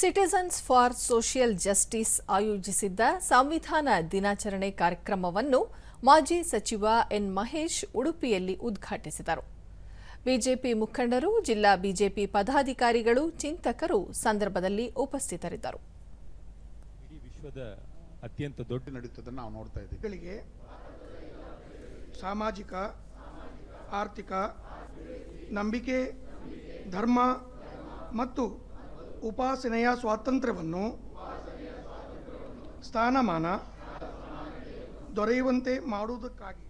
Citizens for social justice ಆಯೋಜಿಸಿದ್ದ ಸಂವಿಧಾನ ದಿನಾಚರಣೆ ಕಾರ್ಯಕ್ರಮವನ್ನು ಮಾಜಿ ಸಚಿವ ಎನ್ ಮಹೇಶ್ ಉಡುಪಿಯಲ್ಲಿ ಉದ್ಘಾಟಿಸಿದರು. ಬಿಜೆಪಿ ಮುಖಂಡರು ಜಿಲ್ಲಾ ಬಿಜೆಪಿ ಪದಾಧಿಕಾರಿಗಳು ಚಿಂತಕರು ಸಂದರ್ಭದಲ್ಲಿ ಉಪಸ್ಥಿತರಿದ್ದರು. ಅತ್ಯಂತ ದೊಡ್ಡ ನಡೀತದನ್ನು ನಾವು ನೋಡ್ತಾ ಇದ್ದೀವಿ. ಗಳಿಗೆ ಸಾಮಾಜಿಕ ಆರ್ಥಿಕ ನಂಬಿಕೆ ಧರ್ಮ ಮತ್ತು ಉಪಾಸನೆಯ ಸ್ವಾತಂತ್ರ್ಯವನ್ನು ಸ್ಥಾನಮಾನ ದೊರೆಯುವಂತೆ ಮಾಡುವುದಕ್ಕಾಗಿ.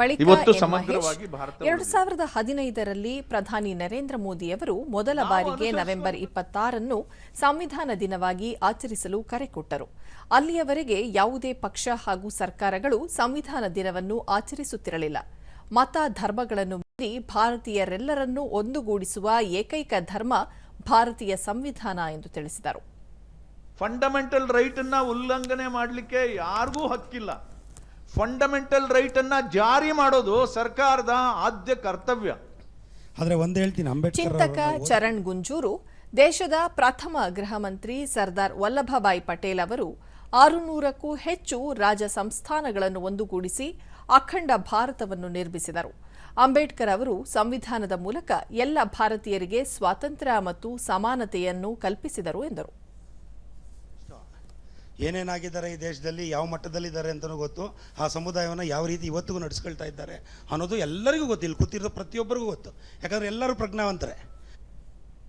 ಬಳಿಕ ಇವತ್ತು ಸಮಗ್ರವಾಗಿ ಎರಡು ಸಾವಿರದ ಹದಿನೈದರಲ್ಲಿ ಪ್ರಧಾನಿ ನರೇಂದ್ರ ಮೋದಿ ಅವರು ಮೊದಲ ಬಾರಿಗೆ ನವೆಂಬರ್ ಇಪ್ಪತ್ತಾರನ್ನು ಸಂವಿಧಾನ ದಿನವಾಗಿ ಆಚರಿಸಲು ಕರೆ ಕೊಟ್ಟರು. ಅಲ್ಲಿಯವರೆಗೆ ಯಾವುದೇ ಪಕ್ಷ ಹಾಗೂ ಸರ್ಕಾರಗಳು ಸಂವಿಧಾನ ದಿನವನ್ನು ಆಚರಿಸುತ್ತಿರಲಿಲ್ಲ. ಮತ ಧರ್ಮಗಳನ್ನು ಮೀರಿ ಭಾರತೀಯರೆಲ್ಲರನ್ನೂ ಒಂದುಗೂಡಿಸುವ ಏಕೈಕ ಧರ್ಮ ಭಾರತೀಯ ಸಂವಿಧಾನ ಎಂದು ತಿಳಿಸಿದರು. ಫಂಡಮೆಂಟಲ್ ರೈಟ್ ಅನ್ನ ಉಲ್ಲಂಘನೆ ಮಾಡಲಿಕ್ಕೆ ಯಾರಿಗೂ ಹಕ್ಕಿಲ್ಲ. ಫಂಡಮೆಂಟಲ್ ರೈಟ್ ಅನ್ನ ಜಾರಿ ಮಾಡೋದು ಸರ್ಕಾರದ ಆದ್ಯ ಕರ್ತವ್ಯ. ಆದರೆ ಒಂದು ಹೇಳ್ತೀನಿ ಅಂಬೇಡ್ಕರ್ ಚಿಂತಕ ಚರಣ್ ಗುಂಜೂರು ದೇಶದ ಪ್ರಥಮ ಗೃಹ ಮಂತ್ರಿ ಸರ್ದಾರ್ ವಲ್ಲಭಭಾಯಿ ಪಟೇಲ್ ಅವರು ಆರುನೂರಕ್ಕೂ ಹೆಚ್ಚು ರಾಜ ಸಂಸ್ಥಾನಗಳನ್ನು ಒಂದುಗೂಡಿಸಿ ಅಖಂಡ ಭಾರತವನ್ನು ನಿರ್ಮಿಸಿದರು. ಅಂಬೇಡ್ಕರ್ ಅವರು ಸಂವಿಧಾನದ ಮೂಲಕ ಎಲ್ಲ ಭಾರತೀಯರಿಗೆ ಸ್ವಾತಂತ್ರ್ಯ ಮತ್ತು ಸಮಾನತೆಯನ್ನು ಕಲ್ಪಿಸಿದರು ಎಂದರು. ಏನೇನಾಗಿದ್ದಾರೆ ಈ ದೇಶದಲ್ಲಿ, ಯಾವ ಮಟ್ಟದಲ್ಲಿದ್ದಾರೆ ಅಂತಲೂ ಗೊತ್ತು. ಆ ಸಮುದಾಯವನ್ನು ಯಾವ ರೀತಿ ಇವತ್ತಿಗೂ ನಡೆಸ್ಕೊಳ್ತಾ ಇದ್ದಾರೆ ಅನ್ನೋದು ಎಲ್ಲರಿಗೂ ಗೊತ್ತು. ಇಲ್ಲಿ ಕೂತಿರೋ ಪ್ರತಿಯೊಬ್ಬರಿಗೂ ಗೊತ್ತು. ಯಾಕಂದ್ರೆ ಎಲ್ಲರೂ ಪ್ರಜ್ಞಾವಂತರೇ.